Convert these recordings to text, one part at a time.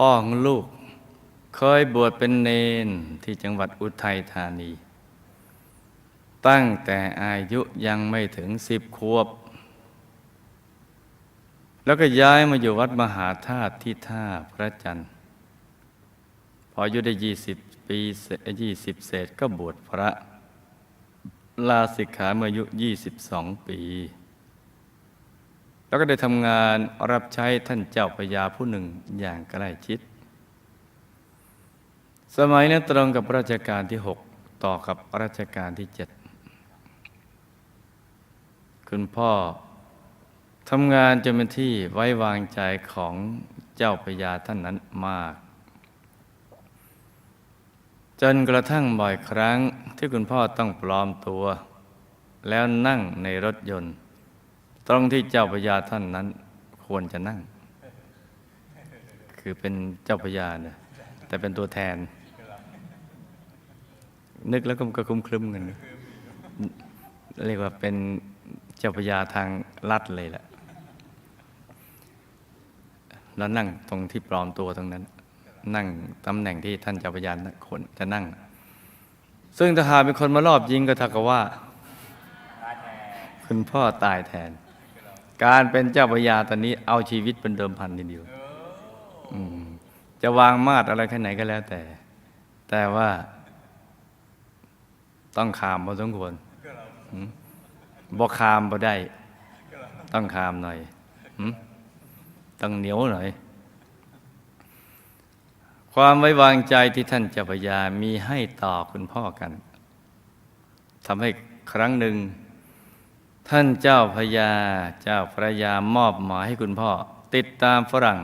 พ่อของลูก เคยบวชเป็นเนนที่จังหวัดอุทัยธานี ตั้งแต่อายุยังไม่ถึงสิบขวบ แล้วก็ย้ายมาอยู่วัดมหาธาตุที่ท่าพระจันทร์ พออายุได้ยี่สิบปียี่สิบเศษก็บวชพระลาสิกขาเมื่ออายุยี่สิบสองปี แล้วก็ได้ทำงานรับใช้ท่านเจ้าพญาผู้หนึ่งอย่างใกล้ชิด สมัยนั้นตรงกับรัชกาลที่หกต่อกับรัชกาลที่เจ็ดคุณพ่อทำงานจนเป็นที่ไว้วางใจของเจ้าพญาท่านนั้นมาก จนกระทั่งบ่อยครั้งที่คุณพ่อต้องปลอมตัว แล้วนั่งในรถยนต์ ตรงที่เจ้าพญาท่านนั้น ควรจะนั่ง คือเป็นเจ้าพญาเนี่ยแต่เป็นตัวแทน นึกแล้วก็กระคุ้มคลึ้มกันนเรียกว่าเป็นเจ้าพญาทางลัดเลยแหละแล้วนั่งตรงที่ปลอมตัวตรงนั้น นั่งตำแหน่งที่ท่านเจ้าพญาคนจะนั่ง ซึ่งถ้าหากเป็นคนมารอบยิงก็ท่ากับว่า คุณพ่อตายแทน การเป็นเจ้าพญาตอนนี้เอาชีวิตเป็นเดิมพันทีเดียวจะวางมาดอะไรแค่ไหนก็แล้วแต่ แต่ว่าต้องขามพอสมควรบอกขามพอได้ ต้องขามหน่อยต้องเหนียวหน่อย ความไว้วางใจที่ท่านเจ้าพญามีให้ต่อคุณพ่อกันทำให้ครั้งหนึ่ง ท่านเจ้าพญาเจ้าพระยามอบหมายให้คุณพ่อ ติดตามฝรั่ง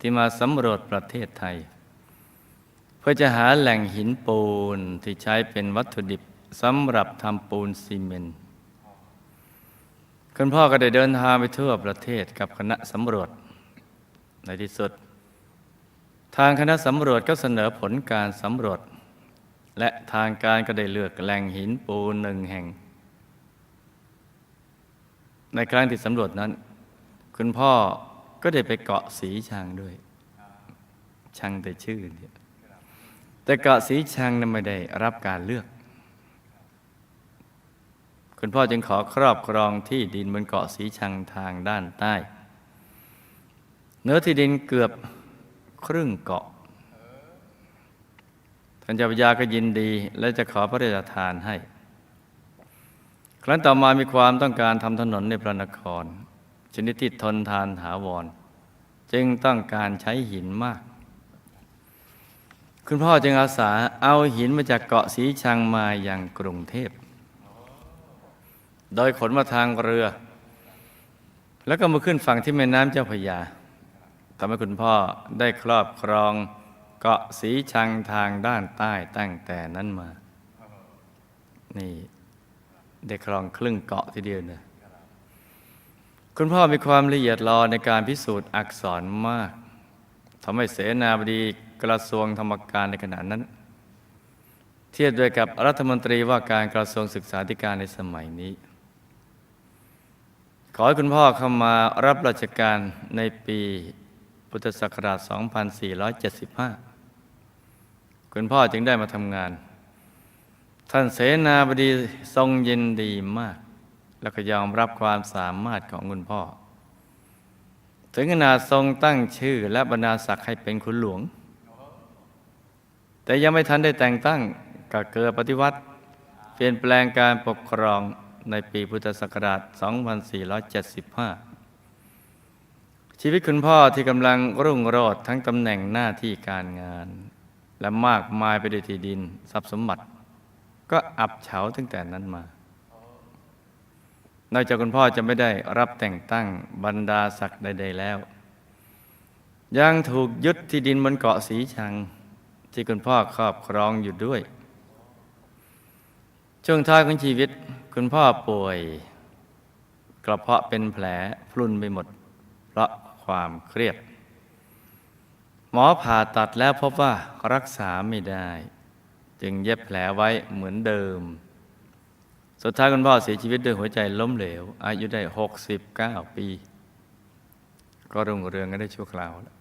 ที่มาสำรวจประเทศไทย เพื่อจะหาแหล่งหินปูนที่ใช้เป็นวัตถุดิบสำหรับทำปูนซีเมนต์คุณพ่อก็ได้เดินทางไปทั่วประเทศกับคณะสำรวจ ในที่สุด ทางคณะสำรวจก็เสนอผลการสำรวจ และทางการก็ได้เลือกแหล่งหินปูนหนึ่งแห่ง ในครั้งที่สำรวจนั้น คุณพ่อก็ได้ไปเกาะสีชังด้วย ชังแต่ชื่อเนี่ยแต่เกาะสีชังนั้นไม่ได้รับการเลือก คุณพ่อจึงขอครอบครองที่ดินบนเกาะสีชังทางด้านใต้ เนื้อที่ดินเกือบครึ่งเกาะท่านเจ้าพรยาก็ยินดีและจะขอพระราชทานให้ ครั้นต่อมามีความต้องการทำถนนในพระนคร ชนิดที่ทนทานถาวร จึงต้องการใช้หินมาก คุณพ่อจึงอาสาเอาหินมาจากเกาะสีชังมาอย่างกรุงเทพ โดยขนมาทางเรือ แล้วก็มาขึ้นฝั่งที่แม่น้ำเจ้าพระยาทำให้คุณพ่อได้ครอบครองเกาะสีชังทางด้านใต้ตั้งแต่นั้นมา นี่ ได้ครองครึ่งเกาะทีเดียวเนี่ยคุณพ่อมีความละเอียดรอในการพิสูจน์อักษรมากทำให้เสนาบดีกระทรวงธรรมการในขณะนั้น เทียบด้วยกับรัฐมนตรีว่าการกระทรวงศึกษาธิการในสมัยนี้ ขอให้คุณพ่อเข้ามารับราชการในปีพุทธศักราช 2475 คุณพ่อจึงได้มาทำงาน ท่านเสนาบดีทรงยินดีมาก แล้วก็ยอมรับความสามารถของคุณพ่อ ถึงขนาดทรงตั้งชื่อและบรรดาศักดิ์ให้เป็นคุณหลวง แต่ยังไม่ทันได้แต่งตั้งก็เกิดปฏิวัติ เปลี่ยนแปลงการปกครองในปีพุทธศักราช 2475 ชีวิตคุณพ่อที่กำลังรุ่งโรจน์ทั้งตำแหน่งหน้าที่การงาน และมากมายไปด้วยที่ดินทรัพย์สมบัติ ก็อับเฉาตั้งแต่นั้นมานอกจากคุณพ่อจะไม่ได้รับแต่งตั้งบรรดาศักดิ์ใด ๆแล้ว ยังถูกยึดที่ดินบนเกาะสีชัง ที่คุณพ่อครอบครองอยู่ด้วย ช่วงท้ายของชีวิตคุณพ่อป่วย กระเพาะเป็นแผลพรุนไปหมด เพราะความเครียด หมอผ่าตัดแล้วพบว่ารักษาไม่ได้ จึงเย็บแผลไว้เหมือนเดิม สุดท้ายคุณพ่อเสียชีวิตด้วยหัวใจล้มเหลว อายุได้ 69 ปี ก็รุ่งเรืองกันได้ชั่วคราวแล้ว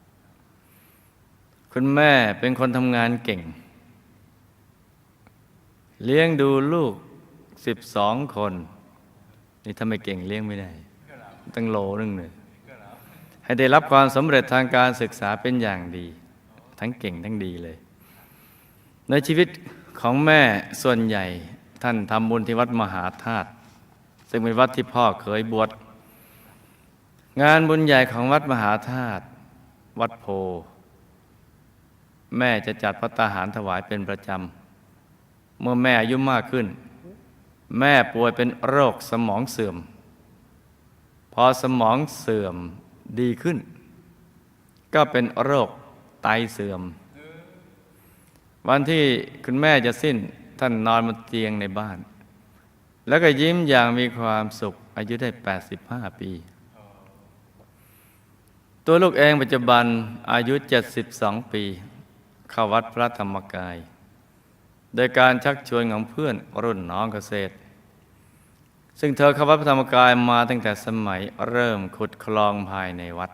คุณแม่เป็นคนทำงานเก่ง เลี้ยงดูลูกสิบสองคน นี่ถ้าไม่เก่งเลี้ยงไม่ได้ ตั้งโลนึงเลยให้ได้รับความสำเร็จทางการศึกษาเป็นอย่างดี ทั้งเก่งทั้งดีเลย ในชีวิตของแม่ส่วนใหญ่ท่านทำบุญที่วัดมหาธาตุซึ่งเป็นวัดที่พ่อเคยบวชงานบุญใหญ่ของวัดมหาธาตุวัดโพ แม่จะจัดพัตตาหารถวายเป็นประจำ เมื่อแม่อายุมากขึ้น แม่ป่วยเป็นโรคสมองเสื่อม พอสมองเสื่อมดีขึ้น ก็เป็นโรคไตเสื่อม วันที่คุณแม่จะสิ้นท่านนอนบนเตียงในบ้าน แล้วก็ยิ้มอย่างมีความสุข อายุได้ 85 ปี ตัวลูกเองปัจจุบันอายุ 72 ปี เข้าวัดพระธรรมกาย โดยการชักชวนของเพื่อนรุ่นน้องเกษตร ซึ่งเธอเข้าวัดพระธรรมกายมาตั้งแต่สมัยเริ่มขุดคลองภายในวัด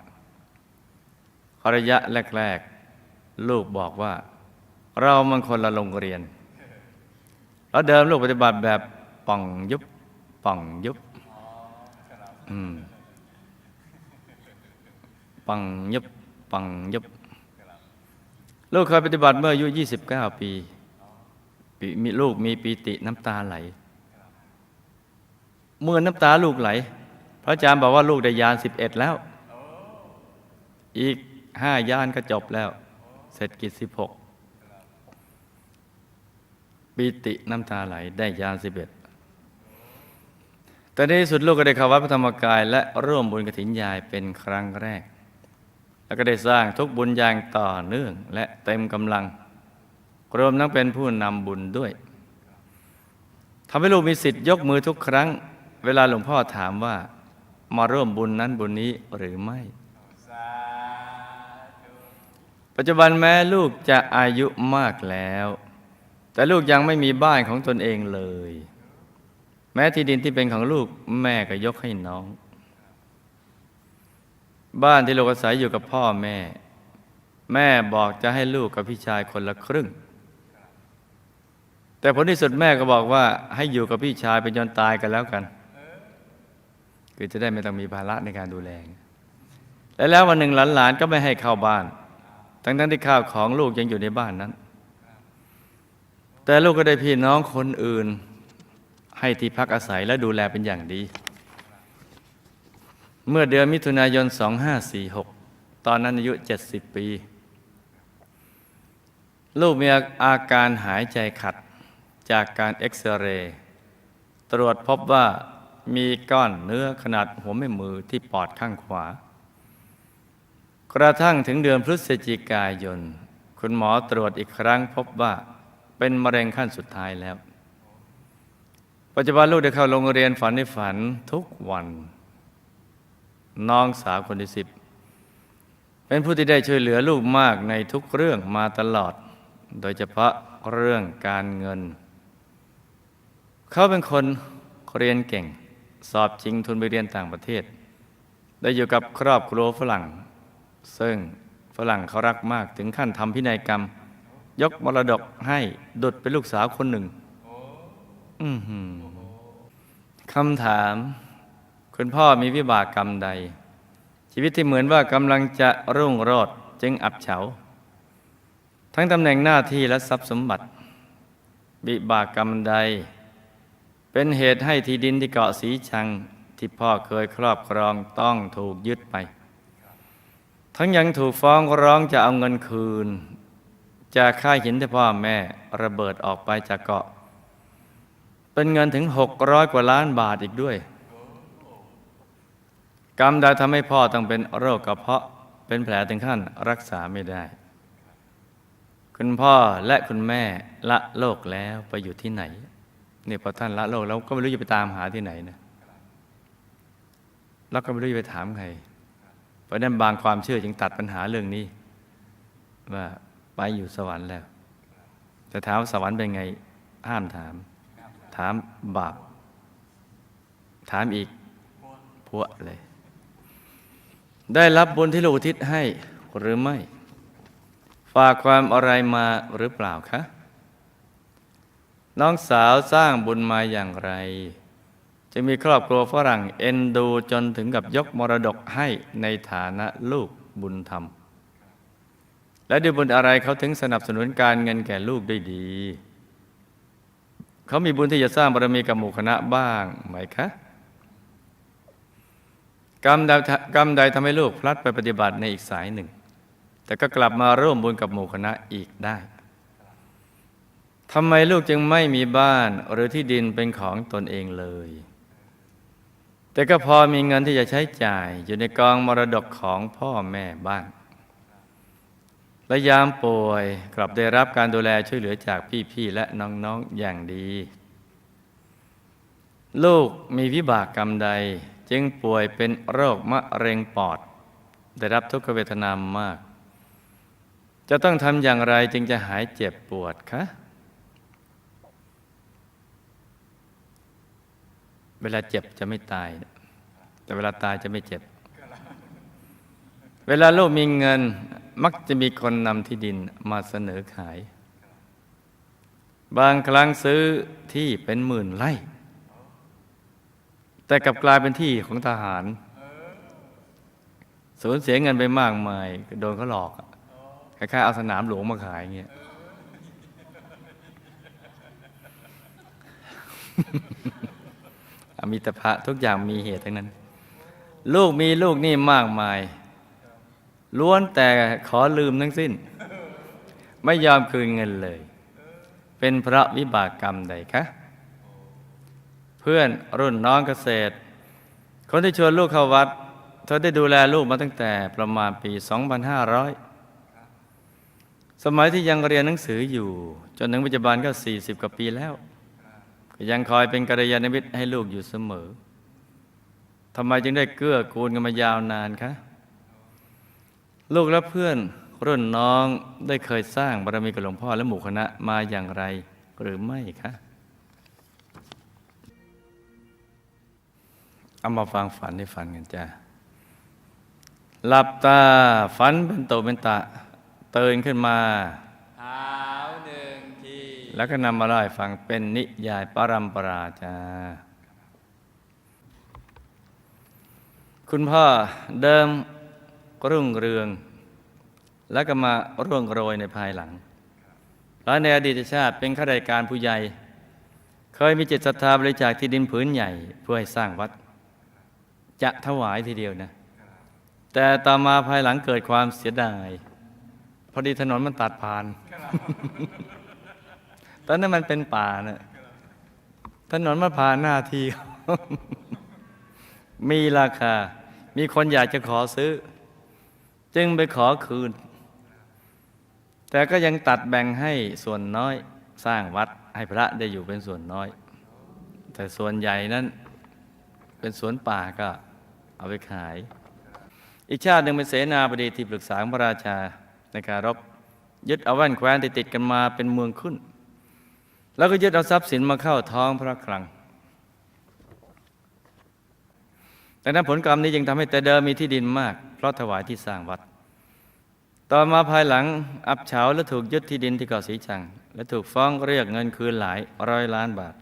ระยะแรก ๆ ลูกบอกว่า เรามันคนละโรงเรียน แล้วเดิมลูกปฏิบัติแบบป่องยุบป่องยุบอืมปังยุบปังยุบลูกเคยปฏิบัติเมื่ออายุ 29 ปีปีมีลูกมีปีติน้ำตาไหล เมื่อน้ำตาลูกไหล พระอาจารย์บอกว่าลูกได้ยาน11แล้ว อีกห้ายานก็จบแล้ว เสร็จกิจ16 ปีติน้ำตาไหลได้ยาน11แต่ในที่สุดลูกก็ได้เข้าวัดพระธรรมกาย และร่วมบุญกฐินยายเป็นครั้งแรก แล้วก็ได้สร้างทุกบุญอย่างต่อเนื่องและเต็มกำลังรวมทั้งเป็นผู้นำบุญด้วยทำให้ลูกมีสิทธิ์ยกมือทุกครั้ง เวลาหลวงพ่อถามว่า มาร่วมบุญนั้นบุญนี้หรือไม่ ปัจจุบันแม้ลูกจะอายุมากแล้ว แต่ลูกยังไม่มีบ้านของตนเองเลย แม้ที่ดินที่เป็นของลูกแม่ก็ยกให้น้อง บ้านที่ลูกอาศัยอยู่กับพ่อแม่ แม่บอกจะให้ลูกกับพี่ชายคนละครึ่ง แต่ผลที่สุดแม่ก็บอกว่าให้อยู่กับพี่ชายไปจนตายกันแล้วกัน คือจะได้ไม่ต้องมีภาระในการดูแลและแล้ววันหนึ่งหลานๆก็ไม่ให้เข้าบ้าน ทั้งๆที่ข้าวของลูกยังอยู่ในบ้านนั้น แต่ลูกก็ได้พี่น้องคนอื่น ให้ที่พักอาศัยและดูแลเป็นอย่างดี เมื่อเดือนมิถุนายน 2546 ตอนนั้นอายุ 70 ปี ลูกมีอาการหายใจขัดจากการเอ็กซเรย์ตรวจพบว่ามีก้อนเนื้อขนาดหัวแม่มือที่ปอดข้างขวา กระทั่งถึงเดือนพฤศจิกายน คุณหมอตรวจอีกครั้งพบว่า เป็นมะเร็งขั้นสุดท้ายแล้ว ปัจจุบันลูกได้เข้าโรงเรียนฝันในฝันทุกวัน น้องสาวคนที่สิบเป็นผู้ที่ได้ช่วยเหลือลูกมากในทุกเรื่องมาตลอด โดยเฉพาะเรื่องการเงิน เขาเป็นคนเรียนเก่ง สอบจริงทุนไปเรียนต่างประเทศ ได้อยู่กับครอบครัวฝรั่ง ซึ่งฝรั่งเขารักมากถึงขั้นทำพินัยกรรม ยกมรดกให้ดุดเป็นลูกสาวคนหนึ่งอืคำถาม คุณพ่อมีวิบากกรรมใด ชีวิตที่เหมือนว่ากำลังจะรุ่งโรจน์จึงอับเฉา ทั้งตำแหน่งหน้าที่และทรัพย์สมบัติวิบากกรรมใด เป็นเหตุให้ที่ดินที่เกาะสีชังที่พ่อเคยครอบครองต้องถูกยึดไป ทั้งยังถูกฟ้องร้องจะเอาเงินคืน จากค่าหินที่พ่อแม่ระเบิดออกไปจากเกาะ เป็นเงินถึงหกร้อยกว่าล้านบาทอีกด้วย กรรมใดทำให้พ่อต้องเป็นโรคกระเพาะเป็นแผลถึงขั้นรักษาไม่ได้ คุณพ่อและคุณแม่ละโลกแล้วไปอยู่ที่ไหนเนี่ยพอท่านละโลกแล้วก็ไม่รู้จะไปตามหาที่ไหนนะแล้วก็ไม่รู้จะไปถามใคร เพราะนั้นบางความเชื่อจึงตัดปัญหาเรื่องนี้ว่า ไปอยู่สวรรค์แล้ว แต่ถามว่าสวรรค์เป็นไงห้ามถาม ถามบาป ถามอีกพวกเลย ได้รับบุญที่ลูกทิศให้หรือไม่ ฝากความอะไรมาหรือเปล่าคะ น้องสาวสร้างบุญมาอย่างไร จะมีครอบครัวฝรั่งเอ็นดูจนถึงกับยกมรดกให้ในฐานะลูกบุญธรรม และด้วยบุญอะไรเขาถึงสนับสนุนการเงินแก่ลูกได้ดี เขามีบุญที่จะสร้างบารมีกับหมู่คณะบ้างไหมคะกรรมใดกรรมใดทำให้ลูกพลัดไปปฏิบัติในอีกสายหนึ่ง แต่ก็กลับมาร่วมบุญกับหมู่คณะอีกได้ทำไมลูกจึงไม่มีบ้านหรือที่ดินเป็นของตนเองเลย แต่ก็พอมีเงินที่จะใช้จ่ายอยู่ในกองมรดกของพ่อแม่บ้าง และยามป่วยกลับได้รับการดูแลช่วยเหลือจากพี่ๆและน้องๆอย่างดี ลูกมีวิบากกรรมใด จึงป่วยเป็นโรคมะเร็งปอด ได้รับทุกขเวทนามมาก จะต้องทำอย่างไรจึงจะหายเจ็บปวดคะเวลาเจ็บจะไม่ตาย แต่เวลาตายจะไม่เจ็บ เวลาลูกมีเงิน มักจะมีคนนำที่ดินมาเสนอขาย บางครั้งซื้อที่เป็นหมื่นไร่ แต่กลับกลายเป็นที่ของทหารสูญเสียเงินไปมากมายโดนเขาหลอกคล้ายๆเอาสนามหลวงมาขายอย่างเงี้ยอมิตภะทุกอย่างมีเหตุทั้งนั้น ลูกมีลูกนี่มากมาย ล้วนแต่ขอลืมทั้งสิ้น ไม่ยอมคืนเงินเลย เป็นเพราะวิบากกรรมใดคะเพื่อนรุ่นน้องเกษตร คนที่ชวนลูกเข้าวัด เธอได้ดูแลลูกมาตั้งแต่ประมาณปี 2500 สมัยที่ยังเรียนหนังสืออยู่ จนถึงปัจจุบันก็ 40 กว่าปีแล้วก็ยังคอยเป็นกัลยาณมิตรให้ลูกอยู่เสมอทำไมจึงได้เกื้อกูลกันมายาวนานคะ ลูกและเพื่อนรุ่นน้องได้เคยสร้างบารมีกับหลวงพ่อและหมู่คณะมาอย่างไรหรือไม่คะเอามาฟังฝันให้ฝันกันจ้าหลับตาฝันเป็นโตเป็นตะตื่นขึ้นมาเท้าหนึ่งทีแล้วก็นำมาเล่าให้ฟังเป็นนิยายปรัมปราจ้าคุณพ่อเดิม รุ่งเรือง แล้วก็มาร่วงโรยในภายหลังแล้วในอดีตชาติเป็นข้าราชการผู้ใหญ่ เคยมีจิตศรัทธาบริจาคที่ดินผืนใหญ่ เพื่อให้สร้างวัด จะถวายทีเดียวนะ แต่ต่อมาภายหลังเกิดความเสียดาย พอดีถนนมันตัดผ่าน ตอนนั้นมันเป็นป่านะถนนมันผ่านหน้าที่ มีราคา มีคนอยากจะขอซื้อ จึงไปขอคืน แต่ก็ยังตัดแบ่งให้ส่วนน้อยสร้างวัดให้พระได้อยู่เป็นส่วนน้อย แต่ส่วนใหญ่นั้นเป็นสวนป่าก็เอาไปขาย อีกชาติหนึ่งเป็นเสนาบดีที่ปรึกษาของพระราชาในการรบยึดเอาแว่นแคว้นติดติดกันมาเป็นเมืองขึ้น แล้วก็ยึดเอาทรัพย์สินมาเข้าท้องพระคลัง ดังนั้นผลกรรมนี้จึงทำให้แต่เดิมมีที่ดินมาก เพราะถวายที่สร้างวัด ต่อมาภายหลังอับเฉาและถูกยึดที่ดินที่เกาะสีชัง และถูกฟ้องเรียกเงินคืนหลายร้อยล้านบาท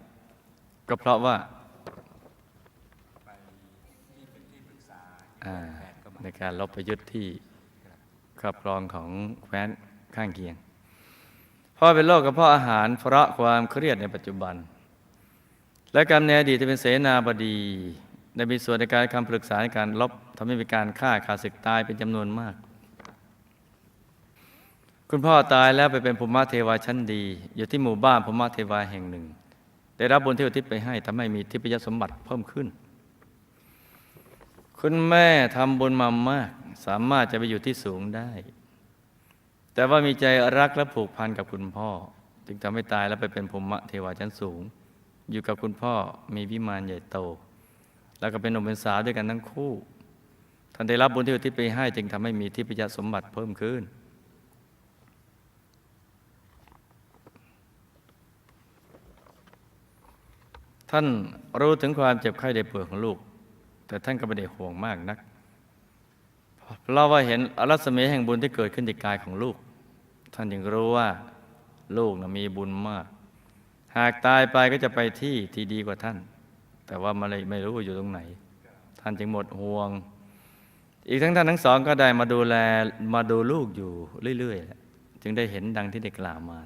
ก็เพราะว่าอ่าในการลบไปยึดที่ครอบครองของแคว้นข้างเคียงพ่อเป็นโรคกระเพาะอาหารเพราะความเครียดในปัจจุบัน และกรรมในอดีตที่เป็นเสนาบดี ได้มีส่วนในการคำปรึกษาในการลบทำให้มีการฆ่าขาดศึกตายเป็นจำนวนมาก คุณพ่อตายแล้วไปเป็นภูมิเทวาชั้นดี อยู่ที่หมู่บ้านภูมิเทวาแห่งหนึ่ง ได้รับบุญที่อุทิศไปให้ทำให้มีทิพยสมบัติเพิ่มขึ้น คุณแม่ทำบุญมามาก สามารถจะไปอยู่ที่สูงได้ แต่ว่ามีใจรักและผูกพันกับคุณพ่อ จึงทำให้ตายแล้วไปเป็นภูมิเทวาชั้นสูง อยู่กับคุณพ่อมีวิมานใหญ่โต แล้วก็เป็นหนุ่มเป็นสาวด้วยกันทั้งคู่ ท่านได้รับบุญที่อุทิศไปให้ จึงทำให้มีทิพยสมบัติเพิ่มขึ้น ท่านรู้ถึงความเจ็บไข้ได้ป่วยของลูก แต่ท่านก็ไม่ได้ห่วงมากนักเพราะว่าเห็นอรัศมีแห่งบุญที่เกิดขึ้นในกายของลูก ท่านจึงรู้ว่าลูกนะมีบุญมาก หากตายไปก็จะไปที่ที่ดีกว่าท่าน แต่ว่ามาเลยไม่รู้ว่าอยู่ตรงไหน ท่านจึงหมดห่วง อีกทั้งท่านทั้งสองก็ได้มาดูแลมาดูลูกอยู่เรื่อยๆแหละจึงได้เห็นดังที่ได้กล่าวมา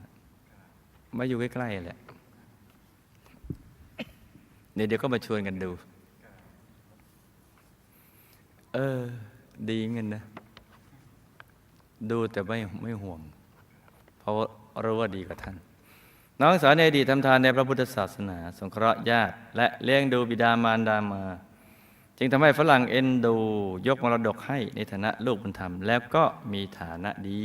มาอยู่ใกล้ๆแหละเดี๋ยวเดี๋ยวก็มาชวนกันดู เออ ดีเงินนะ ดูแต่ไม่ไม่ห่วง เพราะรู้ว่าดีกว่าท่าน น้องสาวในอดีตทำทานในพระพุทธศาสนา สงเคราะห์ญาติและเลี้ยงดูบิดามารดามา จึงทำให้ฝรั่งเอ็นดูยกมรดกให้ในฐานะลูกบุญธรรม แล้วก็มีฐานะดี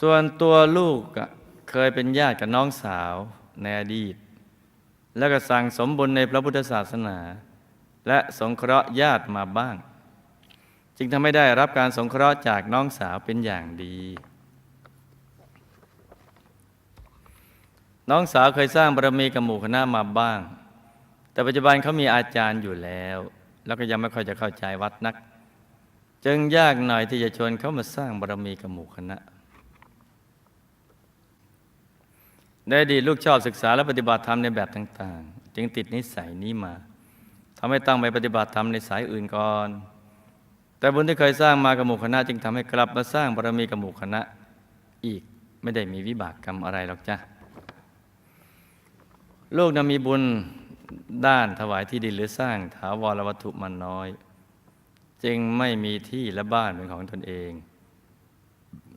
ส่วนตัวลูกเคยเป็นญาติกับน้องสาวในอดีต แล้วก็สั่งสมบุญในพระพุทธศาสนา และสงเคราะห์ญาติมาบ้าง จึงทำให้ได้รับการสงเคราะห์จากน้องสาวเป็นอย่างดี น้องสาวเคยสร้างบารมีกับหมู่คณะมาบ้าง แต่ปัจจุบันเขามีอาจารย์อยู่แล้ว แล้วก็ยังไม่ค่อยจะเข้าใจวัดนัก จึงยากหน่อยที่จะชวนเขามาสร้างบารมีกับหมู่คณะในอดีลูกชอบศึกษาและปฏิบัติธรรมในแบบต่าง ๆ จึงติดนิสัยนี้มาทำให้ตั้งไปปฏิบัติธรรมในสายอื่นก่อน แต่บุญที่เคยสร้างมากับหมู่คณะ จึงทำให้กลับมาสร้างบารมีกับหมู่คณะ อีกไม่ได้มีวิบากกรรมอะไรหรอกจ้ะ ลูกนั้นมีบุญด้านถวายที่ดินหรือสร้างถาวรวัตถุมันน้อย จึงไม่มีที่และบ้านเป็นของตนเอง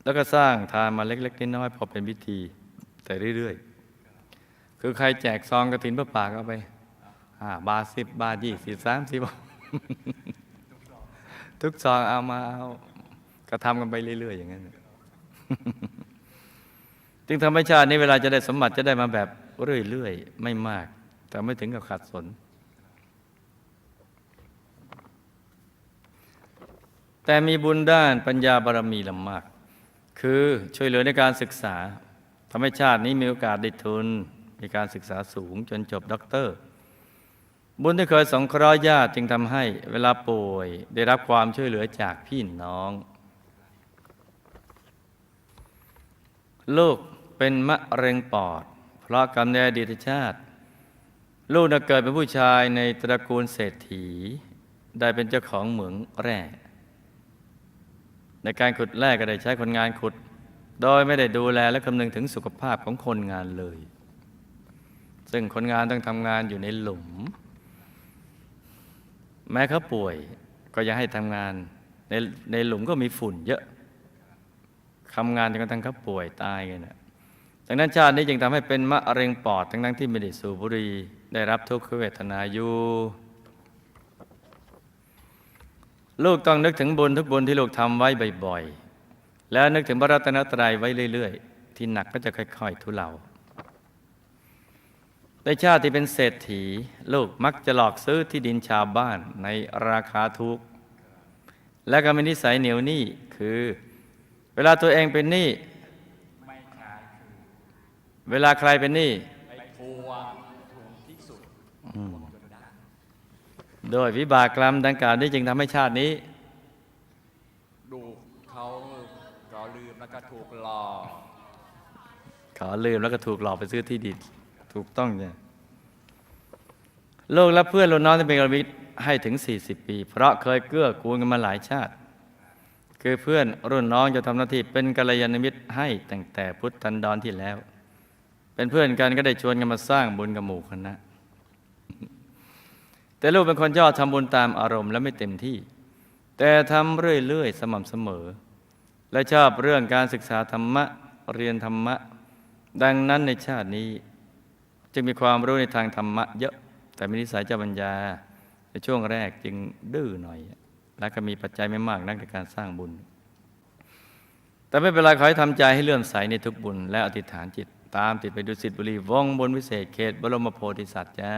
แล้วก็สร้างทานมาเล็กๆน้อยๆพอเป็นพิธีแต่เรื่อยๆ คือใครแจกซองกระถินพระป่าก็ไปหาบาสิบบาทยี่สิบสามสิบทุกซองเอามาเอาก็ทำกันไปเรื่อยๆ อย่างนั้นจึงธรรมชาตินี้เวลาจะได้สมบัติจะได้มาแบบ เรื่อยๆ ไม่มาก แต่ไม่ถึงกับขาดสน แต่มีบุญด้านปัญญาบารมีลำมาก คือช่วยเหลือในการศึกษาทำให้ชาตินี้มีโอกาสได้ทุน มีการศึกษาสูงจนจบด็อกเตอร์ บุญที่เคยสงเคราะห์ญาติจึงทำให้เวลาป่วยได้รับความช่วยเหลือจากพี่น้องลูกเป็นมะเร็งปอด เพราะกรรมในอดีตชาติ ลูกน่ะเกิดเป็นผู้ชายในตระกูลเศรษฐี ได้เป็นเจ้าของเหมืองแร่ ในการขุดแร่ก็ได้ใช้คนงานขุด โดยไม่ได้ดูแลและคำนึงถึงสุขภาพของคนงานเลย ซึ่งคนงานต้องทำงานอยู่ในหลุม แม้เขาป่วยก็ยังให้ทำงานในในหลุมก็มีฝุ่นเยอะทำงานจนกระทั่งเขาป่วยตายกันนะ ดังนั้นชาตินี้จึงทำให้เป็นมะเร็งปอดทั้งทั้งที่ไม่ได้สูบบุหรี่ได้รับทุกขเวทนาอยู่ลูกต้องนึกถึงบุญทุกบุญที่ลูกทำไว้บ่อยๆ แล้วนึกถึงพระรัตนตรัยไว้เรื่อยๆ ที่หนักก็จะค่อยๆ ทุเลาในชาติที่เป็นเศรษฐี ลูกมักจะหลอกซื้อที่ดินชาวบ้านในราคาถูกและก็มีนิสัยเหนียวหนี้คือ เวลาตัวเองเป็นหนี้ไม่ขายคือ เวลาใครเป็นหนี้ไปทวงถูกที่สุดทวงจนได้โดยวิบากกรรมดังกล่าวนี้จึงทำให้ชาตินี้ ดูเขาก็ลืมแล้วก็ถูกหลอกขอลืมแล้วก็ถูกหลอกไปซื้อที่ดินถูกต้องเนี่ยลูกและเพื่อนรุ่นน้องที่เป็นกรมิตรให้ถึง 40 ปี เพราะเคยเกื้อกูลกันมาหลายชาติ คือเพื่อนรุ่นน้องจะทำหน้าที่เป็นกัลยาณมิตรให้ตั้งแต่พุทธันดรที่แล้ว เป็นเพื่อนกันก็ได้ชวนกันมาสร้างบุญกับหมู่คณะแต่ลูกเป็นคนชอบทำบุญตามอารมณ์และไม่เต็มที่ แต่ทำเรื่อยๆ สม่ำเสมอ และชอบเรื่องการศึกษาธรรมะเรียนธรรมะ ดังนั้นในชาตินี้ จึงมีความรู้ในทางธรรมะเยอะ แต่มีนิสัยเจ้าปัญญา ในช่วงแรกจึงดื้อหน่อย และก็มีปัจจัยไม่มากนักในการสร้างบุญ แต่ไม่เป็นไรขอให้ทำใจให้เลื่อมใสในทุกบุญและอธิษฐานจิต ตามติดไปดูสิทธิบุรีวงบนวิเศษเขต บรมโพธิสัตว์จ้า